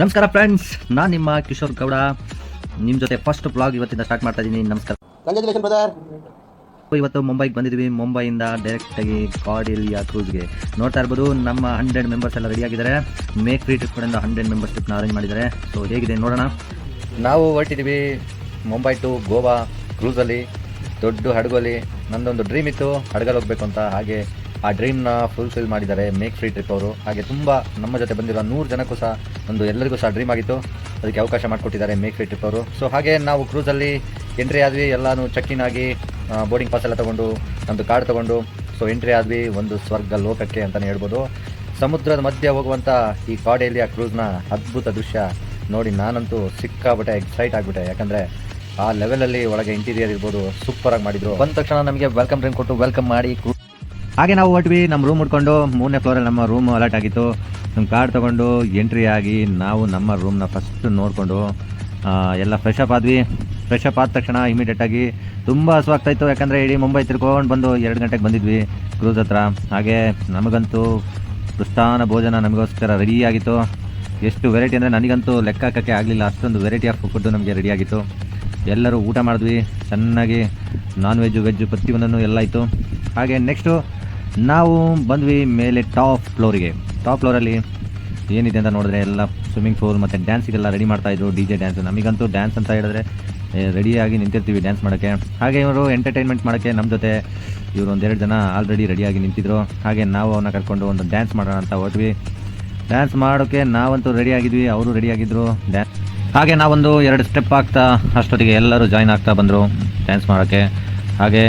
ನಮಸ್ಕಾರ ಫ್ರೆಂಡ್ಸ್ ನಾನು ನಿಮ್ಮ ಕಿಶೋರ್ ಗೌಡ. ನಿಮ್ಮ ಜೊತೆ ಫಸ್ಟ್ ಬ್ಲಾಗ್ ಇವತ್ತಿಂದ ಸ್ಟಾರ್ಟ್ ಮಾಡ್ತಾ ಇದ್ದೀನಿ ನಮಸ್ಕಾರ. ಕಂಗ್ರಾಚುಲೇಷನ್ ಬ್ರದರ್ ಇವತ್ತು ಮುಂಬೈಗೆ ಬಂದಿದ್ದೀವಿ ಮುಂಬೈಯಿಂದ ಡೈರೆಕ್ಟಾಗಿ ಆ ಕ್ರೂಸ್ಗೆ ನೋಡ್ತಾ ಇರ್ಬೋದು ನಮ್ಮ ಹಂಡ್ರೆಡ್ ಮೆಂಬರ್ಸ್ ಎಲ್ಲ ರೆಡಿ ಆಗಿದ್ದಾರೆ. ಮೇಕ್ ಫ್ರೀ ಟ್ರಿಪ್ ಕಡೆಯಿಂದ ಹಂಡ್ರೆಡ್ ಮೆಂಬರ್ಸ್ ಟ್ರಿಪ್ನ ಅರೇಂಜ್ ಮಾಡಿದ್ದಾರೆ. ಸೊ ಹೇಗಿದೆ ನೋಡೋಣ. ನಾವು ಹೊರಟಿದ್ದೀವಿ ಮುಂಬೈ ಟು ಗೋವಾ ಕ್ರೂಸಲ್ಲಿ ದೊಡ್ಡ ಹಡಗಲ್ಲಿ ನಂದೊಂದು ಡ್ರೀಮ್ ಇತ್ತು ಹಡಗಲ್ಲಿ ಹೋಗಬೇಕು ಅಂತ. ಹಾಗೆ ಆ ಡ್ರೀಮ್ನ ಫುಲ್ಫಿಲ್ ಮಾಡಿದ್ದಾರೆ ಮೇಕ್ ಫ್ರೀ ಟ್ರಿಪ್ ಅವರು. ಹಾಗೆ ತುಂಬ ನಮ್ಮ ಜೊತೆ ಬಂದಿರೋ ನೂರು ಜನಕ್ಕೂ ಸಹ ಒಂದು ಎಲ್ಲರಿಗೂ ಸಹ ಡ್ರೀಮ್ ಆಗಿತ್ತು. ಅದಕ್ಕೆ ಅವಕಾಶ ಮಾಡಿಕೊಟ್ಟಿದ್ದಾರೆ ಮೇಕ್ ಫ್ರೀ ಟ್ರಿಪ್ ಅವರು. ಸೊ ಹಾಗೆ ನಾವು ಕ್ರೂಸಲ್ಲಿ ಎಂಟ್ರಿ ಆದ್ವಿ, ಎಲ್ಲಾನು ಚೆಕ್ ಇನ್ ಆಗಿ ಬೋರ್ಡಿಂಗ್ ಪಾಸ್ ಎಲ್ಲ ತೊಗೊಂಡು ನಮ್ಮದು ಕಾರ್ಡ್ ತೊಗೊಂಡು. ಸೊ ಎಂಟ್ರಿ ಆದ್ವಿ, ಒಂದು ಸ್ವರ್ಗ ಲೋಕಕ್ಕೆ ಅಂತಲೇ ಹೇಳ್ಬೋದು. ಸಮುದ್ರದ ಮಧ್ಯೆ ಹೋಗುವಂಥ ಈ ಕಾಡೇಲಿಯ ಕ್ರೂಸ್ನ ಅದ್ಭುತ ದೃಶ್ಯ ನೋಡಿ ನಾನಂತೂ ಸಿಕ್ಕಾಬಿಟ್ಟೆ ಎಕ್ಸೈಟ್ ಆಗಿಬಿಟ್ಟೆ. ಯಾಕಂದರೆ ಆ ಲೆವೆಲಲ್ಲಿ ಒಳಗೆ ಇಂಟೀರಿಯರ್ ಇರ್ಬೋದು ಸೂಪರಾಗಿ ಮಾಡಿದ್ರು. ಬಂದ ತಕ್ಷಣ ನಮಗೆ ವೆಲ್ಕಮ್ ಡ್ರಿಂಕ್ ಕೊಟ್ಟು ವೆಲ್ಕಮ್ ಮಾಡಿ ಹಾಗೆ ನಾವು ಹೊಟ್ವಿ ನಮ್ಮ ರೂಮ್ ಉಟ್ಕೊಂಡು ಮೂರನೇ ಫ್ಲೋರಲ್ಲಿ ನಮ್ಮ ರೂಮ್ ಅಲರ್ಟ್ ಆಗಿತ್ತು. ನಮ್ಮ ಕಾರ್ಡ್ ತೊಗೊಂಡು ಎಂಟ್ರಿ ಆಗಿ ನಾವು ನಮ್ಮ ರೂಮ್ನ ಫಸ್ಟ್ ನೋಡಿಕೊಂಡು ಎಲ್ಲ ಫ್ರೆಶ್ ಅಪ್ ಆದ್ವಿ. ಫ್ರೆಶ್ ಅಪ್ ಆದ ತಕ್ಷಣ ಇಮಿಡಿಯೇಟಾಗಿ ತುಂಬ ಹಸುವಾಗ್ತಾಯಿತ್ತು ಯಾಕಂದರೆ ಇಡೀ ಮುಂಬೈ ತಿರ್ಕೊಂಡು ಬಂದು ಎರಡು ಗಂಟೆಗೆ ಬಂದಿದ್ವಿ ಕ್ರೂಸ್ ಹತ್ರ. ಹಾಗೆ ನಮಗಂತೂ ಪೃಷ್ಠಾನ ಭೋಜನ ನಮಗೋಸ್ಕರ ರೆಡಿ ಆಗಿತ್ತು. ಎಷ್ಟು ವೆರೈಟಿ ಅಂದರೆ ನನಗಂತೂ ಲೆಕ್ಕ ಹಾಕೋಕ್ಕೆ ಆಗಲಿಲ್ಲ. ಅಷ್ಟೊಂದು ವೆರೈಟಿ ಆಫ್ ಫುಡ್ಡು ನಮಗೆ ರೆಡಿ ಆಗಿತ್ತು. ಎಲ್ಲರೂ ಊಟ ಮಾಡಿದ್ವಿ. ಚೆನ್ನಾಗಿ ನಾನ್ ವೆಜ್ ವೆಜ್ಜು ಪ್ರತಿಯೊಂದನ್ನು ಎಲ್ಲ ಇತ್ತು. ಹಾಗೆ ನೆಕ್ಸ್ಟು ನಾವು ಬಂದ್ವಿ ಮೇಲೆ ಟಾಪ್ ಫ್ಲೋರಿಗೆ. ಟಾಪ್ ಫ್ಲೋರಲ್ಲಿ ಏನಿದೆ ಅಂತ ನೋಡಿದ್ರೆ ಎಲ್ಲ ಸ್ವಿಮ್ಮಿಂಗ್ ಪೂಲ್ ಮತ್ತು ಡ್ಯಾನ್ಸಿಗೆಲ್ಲ ರೆಡಿ ಮಾಡ್ತಾಯಿದ್ರು ಡಿ ಜೆ ಡ್ಯಾನ್ಸ್. ನಮಗಂತೂ ಡ್ಯಾನ್ಸ್ ಅಂತ ಹೇಳಿದ್ರೆ ರೆಡಿಯಾಗಿ ನಿಂತಿರ್ತೀವಿ ಡ್ಯಾನ್ಸ್ ಮಾಡೋಕ್ಕೆ. ಹಾಗೆ ಇವರು ಎಂಟರ್ಟೈನ್ಮೆಂಟ್ ಮಾಡೋಕ್ಕೆ ನಮ್ಮ ಜೊತೆ ಇವರು ಒಂದೆರಡು ಜನ ಆಲ್ರೆಡಿ ರೆಡಿಯಾಗಿ ನಿಂತಿದ್ರು. ಹಾಗೆ ನಾವು ಅವನ್ನ ಕರ್ಕೊಂಡು ಒಂದು ಡ್ಯಾನ್ಸ್ ಮಾಡೋಣ ಅಂತ ಹೊಟ್ವಿ ಡ್ಯಾನ್ಸ್ ಮಾಡೋಕ್ಕೆ ನಾವಂತೂ ರೆಡಿಯಾಗಿದ್ವಿ, ಅವರು ರೆಡಿಯಾಗಿದ್ದರು ಡ್ಯಾನ್ಸ್. ಹಾಗೆ ನಾವೊಂದು ಎರಡು ಸ್ಟೆಪ್ ಆಗ್ತಾ ಅಷ್ಟೊತ್ತಿಗೆ ಎಲ್ಲರೂ ಜಾಯ್ನ್ ಆಗ್ತಾ ಬಂದರು ಡ್ಯಾನ್ಸ್ ಮಾಡೋಕ್ಕೆ. ಹಾಗೆ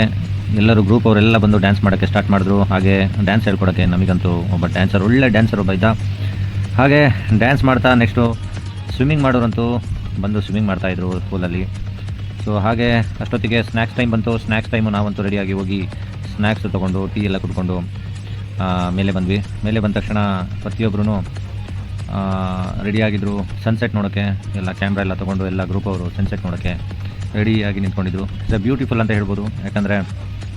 ಎಲ್ಲರೂ ಗ್ರೂಪ್ ಅವರೆಲ್ಲ ಬಂದು ಡ್ಯಾನ್ಸ್ ಮಾಡೋಕ್ಕೆ ಸ್ಟಾರ್ಟ್ ಮಾಡಿದ್ರು. ಹಾಗೆ ಡ್ಯಾನ್ಸ್ ಹೇಳ್ಕೊಡೋಕ್ಕೆ ನಮಗಂತೂ ಒಬ್ಬ ಡ್ಯಾನ್ಸರ್ ಒಳ್ಳೆ ಡ್ಯಾನ್ಸರ್ ಒಬ್ಬ ಇದ್ದ. ಹಾಗೆ ಡ್ಯಾನ್ಸ್ ಮಾಡ್ತಾ ನೆಕ್ಸ್ಟು ಸ್ವಿಮ್ಮಿಂಗ್ ಮಾಡೋರಂತೂ ಬಂದು ಸ್ವಿಮ್ಮಿಂಗ್ ಮಾಡ್ತಾಯಿದ್ರು ಸ್ಕೂಲಲ್ಲಿ ಸೊ ಹಾಗೆ ಅಷ್ಟೊತ್ತಿಗೆ ಸ್ನ್ಯಾಕ್ಸ್ ಟೈಮ್ ಬಂತು. ಸ್ನ್ಯಾಕ್ಸ್ ಟೈಮು ನಾವಂತೂ ರೆಡಿಯಾಗಿ ಹೋಗಿ ಸ್ನ್ಯಾಕ್ಸ್ ತೊಗೊಂಡು ಟೀ ಎಲ್ಲ ಕುಟ್ಕೊಂಡು ಮೇಲೆ ಬಂದ್ವಿ. ಮೇಲೆ ಬಂದ ತಕ್ಷಣ ಪ್ರತಿಯೊಬ್ಬರೂ ರೆಡಿಯಾಗಿದ್ದರು ಸನ್ಸೆಟ್ ನೋಡೋಕ್ಕೆ ಎಲ್ಲ ಕ್ಯಾಮ್ರಾ ಎಲ್ಲ ತೊಗೊಂಡು ಎಲ್ಲ ಗ್ರೂಪ್ ಅವರು ಸನ್ಸೆಟ್ ನೋಡೋಕ್ಕೆ ರೆಡಿಯಾಗಿ ನಿಂತ್ಕೊಂಡಿದ್ರು. ಇಟ್ಸ್ ಬ್ಯೂಟಿಫುಲ್ ಅಂತ ಹೇಳ್ಬೋದು. ಯಾಕಂದರೆ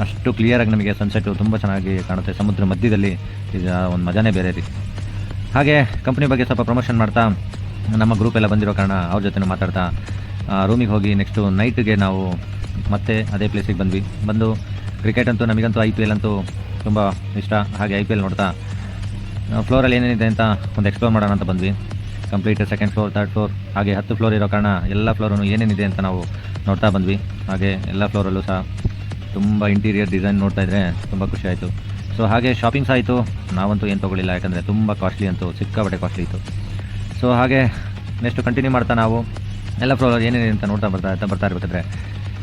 ಅಷ್ಟು ಕ್ಲಿಯರಾಗಿ ನಮಗೆ ಸನ್ಸೆಟ್ಟು ತುಂಬ ಚೆನ್ನಾಗಿ ಕಾಣುತ್ತೆ. ಸಮುದ್ರ ಮಧ್ಯದಲ್ಲಿ ಇದು ಒಂದು ಮಜಾನೇ ಬೇರೆ ರೀ ಹಾಗೆ ಕಂಪ್ನಿ ಬಗ್ಗೆ ಸ್ವಲ್ಪ ಪ್ರಮೋಷನ್ ಮಾಡ್ತಾ, ನಮ್ಮ ಗ್ರೂಪ್ ಎಲ್ಲ ಬಂದಿರೋ ಕಾರಣ ಅವ್ರ ಜೊತೆ ಮಾತಾಡ್ತಾ ರೂಮಿಗೆ ಹೋಗಿ ನೆಕ್ಸ್ಟು ನೈಟ್ಗೆ ನಾವು ಮತ್ತೆ ಅದೇ ಪ್ಲೇಸಿಗೆ ಬಂದ್ವಿ. ಬಂದು ಕ್ರಿಕೆಟ್ ಅಂತೂ ನಮಗಂತೂ ಐ ಪಿ ಎಲ್ ಅಂತೂ ತುಂಬ ಇಷ್ಟ. ಹಾಗೆ ಐ ಪಿ ಎಲ್ ನೋಡ್ತಾ ಫ್ಲೋರಲ್ಲಿ ಏನೇನಿದೆ ಅಂತ ಒಂದು ಎಕ್ಸ್ಪ್ಲೋರ್ ಮಾಡೋಣ ಅಂತ ಬಂದ್ವಿ. Complete second floor third floor ಹಾಗೆ ಹತ್ತು ಫ್ಲೋರ್ ಇರೋ ಕಾರಣ ಎಲ್ಲ ಫ್ಲೋರನ್ನು ಏನೇನಿದೆ ಅಂತ ನಾವು ನೋಡ್ತಾ ಬಂದ್ವಿ. ಹಾಗೆ ಎಲ್ಲ ಫ್ಲೋರಲ್ಲೂ ಸಹ ತುಂಬ ಇಂಟೀರಿಯರ್ ಡಿಸೈನ್ ನೋಡ್ತಾ ಇದ್ರೆ ತುಂಬ ಖುಷಿ ಆಯಿತು. ಸೊ ಹಾಗೆ ಶಾಪಿಂಗ್ಸ್ ಆಯಿತು. ನಾವಂತೂ ಏನು ತೊಗೊಳ್ಳಿಲ್ಲ, ಯಾಕಂದರೆ ತುಂಬ ಕಾಸ್ಟ್ಲಿ ಅಂತೂ, ಸಿಕ್ಕಾಪಟ್ಟೆ ಕಾಸ್ಟ್ಲಿ ಇತ್ತು. ಸೊ ಹಾಗೆ ನೆಕ್ಸ್ಟ್ ಕಂಟಿನ್ಯೂ ಮಾಡ್ತಾ ನಾವು. ಎಲ್ಲ ಫ್ಲೋರ್ ಏನೇನಿದೆ ಅಂತ ನೋಡ್ತಾ ಬರ್ತಾ, ಅಂತ ಬರ್ತಾ ಇರಬೇಕಾದ್ರೆ.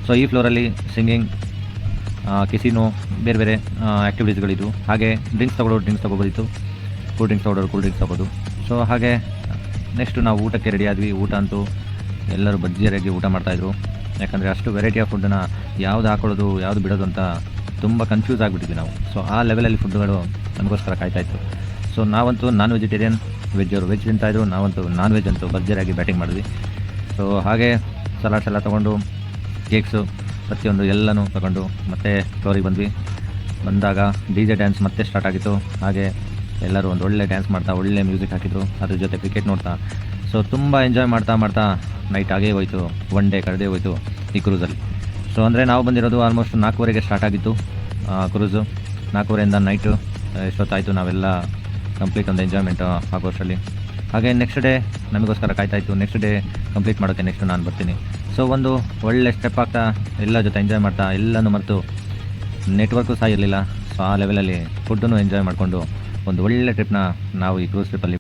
ಸೊ ಈ ಫ್ಲೋರಲ್ಲಿ ಸಿಂಗಿಂಗ್ ಕಿಸಿನೋ ಬೇರೆ ಬೇರೆ ಆ್ಯಕ್ಟಿವಿಟೀಸ್ಗಳಿದ್ವು ಹಾಗೆ ಡ್ರಿಂಕ್ಸ್ ತೊಗೊಳ್ಳೋ drinks ತೊಗೋಬೋದಿತ್ತು. Cool drinks order cool drinks ತಗೋದು. So ಹಾಗೆ ನೆಕ್ಸ್ಟು ನಾವು ಊಟಕ್ಕೆ ರೆಡಿ ಆದ್ವಿ. ಊಟ ಅಂತೂ ಎಲ್ಲರೂ ಬಜ್ಜಿಯರಾಗಿ ಊಟ ಮಾಡ್ತಾಯಿದ್ರು ಯಾಕಂದರೆ ಅಷ್ಟು ವೆರೈಟಿ ಆಫ್ ಫುಡ್ಡನ್ನು ಯಾವ್ದು ಹಾಕೊಳ್ಳೋದು, ಯಾವುದು ಬಿಡೋದು ಅಂತ ತುಂಬ ಕನ್ಫ್ಯೂಸ್ ಆಗಿಬಿಟ್ಟಿದ್ವಿ ನಾವು. ಸೊ ಆ ಲೆವೆಲಲ್ಲಿ ಫುಡ್ಗಳು ನಮಗೋಸ್ಕರ ಕಾಯ್ತಾಯಿತ್ತು ಸೊ ನಾವಂತೂ ನಾನ್ ವೆಜಿಟೇರಿಯನ್ ವೆಜ್ ಅವರು ವೆಜ್ ತಿಂತಾಯಿದ್ರು ನಾವಂತೂ ನಾನ್ ವೆಜ್ ಅಂತೂ ಬಜ್ಜಿಯರಾಗಿ ಬ್ಯಾಟಿಂಗ್ ಮಾಡಿದ್ವಿ. ಸೊ ಹಾಗೆ ಸಲಾಡ್ಸ್ ಎಲ್ಲ ತೊಗೊಂಡು ಕೇಕ್ಸು ಪ್ರತಿಯೊಂದು ಎಲ್ಲನೂ ತಗೊಂಡು ಮತ್ತೆ ಫ್ಲೋರಿಗೆ ಬಂದ್ವಿ. ಬಂದಾಗ ಡಿ ಜೆ ಡ್ಯಾನ್ಸ್ ಮತ್ತೆ ಸ್ಟಾರ್ಟ್ ಆಗಿತ್ತು. ಹಾಗೆ ಎಲ್ಲರೂ ಒಂದು ಒಳ್ಳೆ ಡ್ಯಾನ್ಸ್ ಮಾಡ್ತಾ, ಒಳ್ಳೆ ಮ್ಯೂಸಿಕ್ ಹಾಕಿದ್ರು, ಅದ್ರ ಜೊತೆ ಕ್ರಿಕೆಟ್ ನೋಡ್ತಾ. ಸೊ ತುಂಬ ಎಂಜಾಯ್ ಮಾಡ್ತಾ ಮಾಡ್ತಾ ನೈಟ್ ಆಗೇ ಹೋಯ್ತು ಒನ್ ಡೇ ಕಳೆದೇ ಹೋಯಿತು ಈ ಕ್ರೂಸಲ್ಲಿ ಸೊ ಅಂದರೆ ನಾವು ಬಂದಿರೋದು ಆಲ್ಮೋಸ್ಟ್ ನಾಲ್ಕೂವರೆಗೆ ಸ್ಟಾರ್ಟ್ ಆಗಿತ್ತು ಕ್ರೂಸು ನಾಲ್ಕೂವರೆಯಿಂದ ನೈಟು ಎಷ್ಟೊತ್ತಾಯಿತು ನಾವೆಲ್ಲ ಕಂಪ್ಲೀಟ್ ಒಂದು ಎಂಜಾಯ್ಮೆಂಟ್ ಆಗೋಷ್ಟರಲ್ಲಿ ಹಾಗೆ ನೆಕ್ಸ್ಟ್ ಡೇ ನಮಗೋಸ್ಕರ ಕಾಯ್ತಾ ಇತ್ತು. ನೆಕ್ಸ್ಟ್ ಡೇ ಕಂಪ್ಲೀಟ್ ಮಾಡೋಕ್ಕೆ ನೆಕ್ಸ್ಟ್ ನಾನು ಬರ್ತೀನಿ. ಸೊ ಒಂದು ಒಳ್ಳೆ ಸ್ಟೆಪ್ ಆಗ್ತಾ, ಎಲ್ಲ ಜೊತೆ ಎಂಜಾಯ್ ಮಾಡ್ತಾ, ಎಲ್ಲನೂ ಮರೆತು ನೆಟ್ವರ್ಕು ಸಹ ಇರಲಿಲ್ಲ. ಸೊ ಆ ಲೆವೆಲಲ್ಲಿ ಫುಡ್ಡನ್ನು ಎಂಜಾಯ್ ಮಾಡಿಕೊಂಡು ಒಂದು ಒಳ್ಳೆ ಟ್ರಿಪ್ನ ನಾವು ಈ ಕ್ರೂಸ್ ಟ್ರಿಪ್ಪಲ್ಲಿ